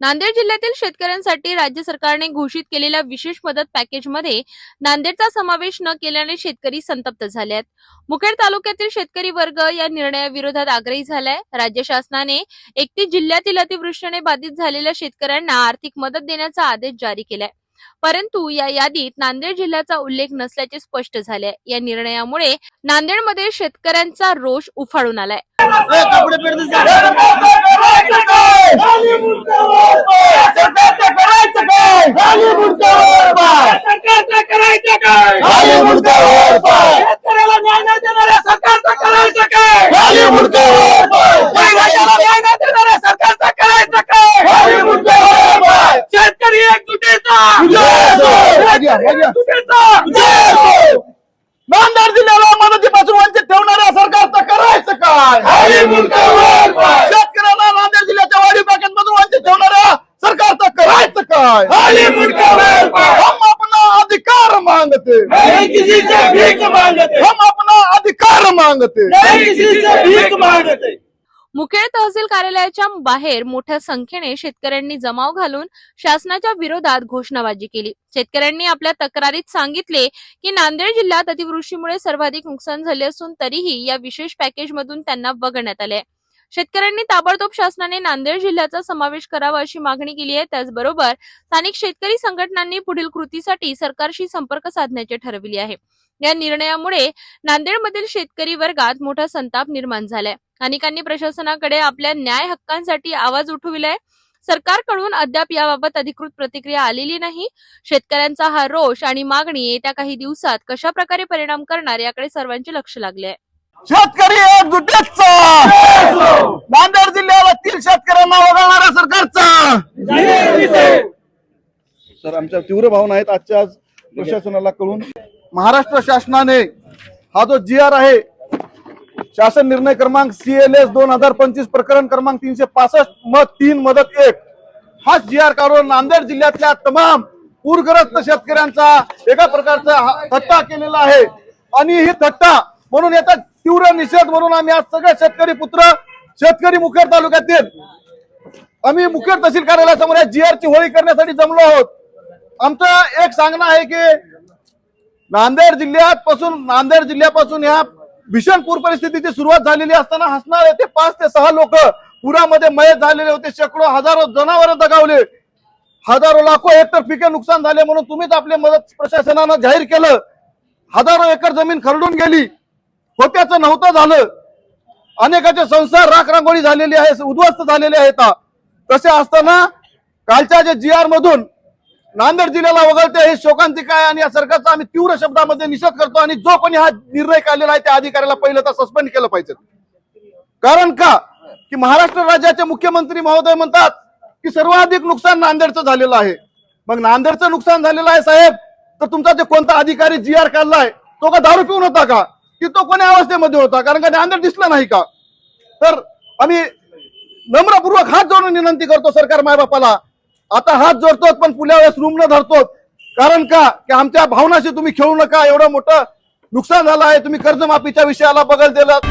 नांदेड जिल्ह्यातील शेतकऱ्यांसाठी राज्य सरकारने घोषित केलेल्या विशेष मदत पॅकेजमध्ये नांदेडचा समावेश न केल्याने शेतकरी संतप्त झाले आहेत. मुखेड तालुक्यातील शेतकरी वर्ग या निर्णयाविरोधात आग्रही झालाय. राज्य शासनाने एकतीस जिल्ह्यातील अतिवृष्टीने बाधित झालेल्या शेतकऱ्यांना आर्थिक मदत देण्याचा आदेश जारी केलाय. परंतु या यादीत नांदेड जिल्ह्याचा उल्लेख नसल्याचे स्पष्ट झाले या निर्णयामुळे नांदेडमध्ये शेतकऱ्यांचा रोष उफाळून आलाय कपडे पेरते सरकारचं करायचं काय खाली मुडक्यावर पाय. शेतकऱ्याला न्याय नाही देणाऱ्या सरकारचं करायचं काय खाली मुडक्यावर पाय. महिलांना न्याय नाही देणाऱ्या सरकारचं करायचं काय खाली मुडक्यावर पाय. शेतकरी एकजुटीचा जय असो. शेतकरी एकजुटीचा जय असो. नांदेड जिल्ह्याला मदतीपासून वंचित ठेवणाऱ्या सरकारचं करायचं काय. शेतकऱ्यांना नांदेड जिल्ह्याच्या वाढी पॅकेज मधून वंचित ठेवणाऱ्या सरकारचं करायचं काय. हम अपना अधिकार मांगते. नहीं किसी से भीख मांगते. हम अपना अधिकार मांगते. नहीं किसी से भीख मांगते. मुखेड तहसील कार्यालयाच्या बाहेर मोठ्या संख्येने शेतकऱ्यांनी जमाव घालून शासनाच्या विरोधात घोषणाबाजी केली. शेतकऱ्यांनी आपल्या तक्रारीत सांगितले की नांदेड जिल्ह्यात अतिवृष्टीमुळे सर्वाधिक नुकसान झाले असून तरीही या विशेष पॅकेजमधून त्यांना वगळण्यात आले शेतकऱ्यांनी ताबडतोब शासनाने नांदेड जिल्ह्याचा समावेश करावा अशी मागणी केली आहे. त्याचबरोबर स्थानिक शेतकरी संघटनांनी पुढील कृतीसाठी सरकारशी संपर्क साधण्याचे ठरविले आहे. या निर्णयामुळे नांदेडमधील शेतकरी वर्गात मोठा संताप निर्माण झालाय. अनेकांनी प्रशासनाकडे आपल्या न्याय हक्कांसाठी आवाज उठविलाय. सरकारकडून अद्याप याबाबत अधिकृत प्रतिक्रिया आलेली नाही. शेतकऱ्यांचा हा रोष आणि मागणी येत्या काही दिवसात कशा प्रकारे परिणाम करणार याकडे सर्वांचे लक्ष लागले आहे शेतकरी एकजुटीचा. नांदेड जिल्ह्यातील शेतकऱ्यांना वगळणाऱ्या सरकारचा. सर आमच्या तीव्र भावना आहेत आजच्या आज प्रशासनाला कळून. महाराष्ट्र शासनाने हा जो जी आर आहे शासन निर्णय क्रमांक सी एल एस दोन हजार पंचवीस प्रकरण क्रमांक तीनशे पासष्ट मत तीन मदत एक. हा जी आर काढून नांदेड जिल्ह्यातल्या तमाम पूरग्रस्त शेतकऱ्यांचा एका प्रकारचा थट्टा केलेला आहे. आणि ही थट्टा म्हणून याचा तीव्र निषेध म्हणून आम्ही आज सगळे शेतकरी पुत्र शेतकरी मुखेड तालुक्यातील आम्ही मुखेड तहसील कार्यालयासमोर या जी ची होळी करण्यासाठी जमलो आहोत. आमचं एक सांगणं आहे की नांदेड जिल्ह्यात पासून नांदेड जिल्ह्यापासून या भीषण पूर परिस्थितीची सुरुवात झालेली असताना हसणार येथे पाच ते सहा लोक. पुरामध्ये मयत झालेले होते शेकडो हजारो जनावर दगावले. हजारो लाखो हेक्टर पिके नुकसान झाले म्हणून तुम्हीच आपले मदत प्रशासनानं जाहीर केलं. हजारो एकर जमीन खरडून गेली. होत्याचं नव्हतं झालं. अनेकाचे संसार राख रांगोळी झालेली आहे उद्ध्वस्त झालेले आहेत. तसे असताना कालच्या जे जी आर मधून नांदेड जिल्ह्याला वगळते हे शोकांतिका आहे आणि या सरकारचा आम्ही तीव्र शब्दामध्ये निषेध करतो आणि जो कोणी हा निर्णय काढलेला आहे त्या अधिकाऱ्याला पहिलं तर सस्पेंड केलं पाहिजे. कारण का? की महाराष्ट्र राज्याचे मुख्यमंत्री महोदय म्हणतात की सर्वाधिक नुकसान नांदेडचं झालेलं आहे. मग नांदेडचं नुकसान झालेलं आहे साहेब? तर तुमचा जे कोणता अधिकारी जी आर काढलाय तो का दारू पिऊन होता का? की तो कोण्या अवस्थेमध्ये होता? कारण का नांदेड दिसला नाही का? तर आम्ही नम्रपूर्वक हात जोडून विनंती करतो सरकार मायबापाला आता हात जोडतो पण पुढल्या वेळेस रूम न धरतो कारण का? की आमच्या भावनाशी तुम्ही खेळू नका. एवढं मोठं नुकसान झालं आहे. तुम्ही कर्जमाफीच्या विषयाला बगल दिलात.